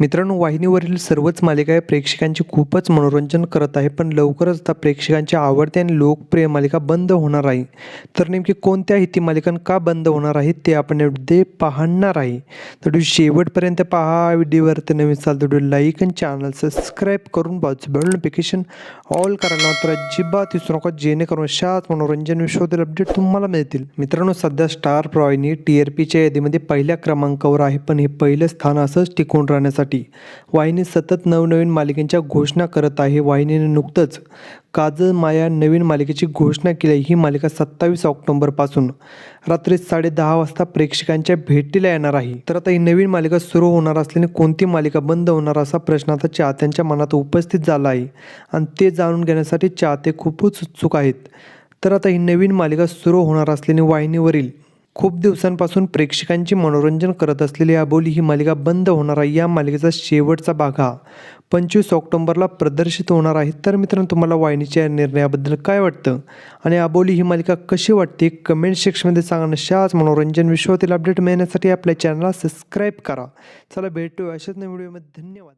मित्रांनो वाहिनीवरील सर्वच मालिका या प्रेक्षकांचे खूपच मनोरंजन करत आहे पण लवकरच त्या प्रेक्षकांची आवडती आणि लोकप्रिय मालिका बंद होणार आहे. तर नेमकी कोणत्या हिती ती मालिका का बंद होणार आहे ते आपण यामध्ये पाहणार आहे. तर व्हिडिओ शेवटपर्यंत पहा व्हिडिओवरती नवीन चालतो व्हिडिओ लाईक आणि चॅनल सबस्क्राईब करून बाजू बेल नोटिफिकेशन ऑल करायला मात्र अजिबात विसरू नका जेणेकरून अशाच मनोरंजन विषयातील अपडेट तुम्हाला मिळतील. मित्रांनो सध्या स्टार प्रॉयनी टी आर पीच्या यादीमध्ये पहिल्या क्रमांकावर आहे पण हे पहिलं स्थान असंच टिकून राहण्यासाठी वाहिनी सतत नवनवीन मालिकेच्या घोषणा करत आहे. वाहिनीने नुकतंच काजल माया नवीन मालिकेची घोषणा केली. आहे. ही मालिका सत्तावीस ऑक्टोबरपासून रात्री साडेदहा वाजता प्रेक्षकांच्या भेटीला येणार आहे. तर आता ही नवीन मालिका सुरू होणार असल्याने कोणती मालिका बंद होणार असा प्रश्न आता चाहत्यांच्या मनात उपस्थित झाला आहे. आणि ते जाणून घेण्यासाठी चाहते खूपच उत्सुक आहेत. तर आता ही नवीन मालिका सुरू होणार असल्याने वाहिनीवरील खूप दिवसांपासून प्रेक्षकांची मनोरंजन करत असलेली अबोली ही मालिका बंद होणार आहे. या मालिकेचा शेवटचा भाग हा पंचवीस ऑक्टोंबरला प्रदर्शित होणार आहे. तर मित्रांनो तुम्हाला वाहिनीच्या या निर्णयाबद्दल काय वाटतं? आणि अबोली ही मालिका कशी वाटते? कमेंट सेक्शनमध्ये सांगा अशाच मनोरंजन विश्वातील अपडेट मिळण्यासाठी आपल्या चॅनलला सबस्क्राईब करा. चला भेटू अशाच नवीन व्हिडिओमध्ये. धन्यवाद.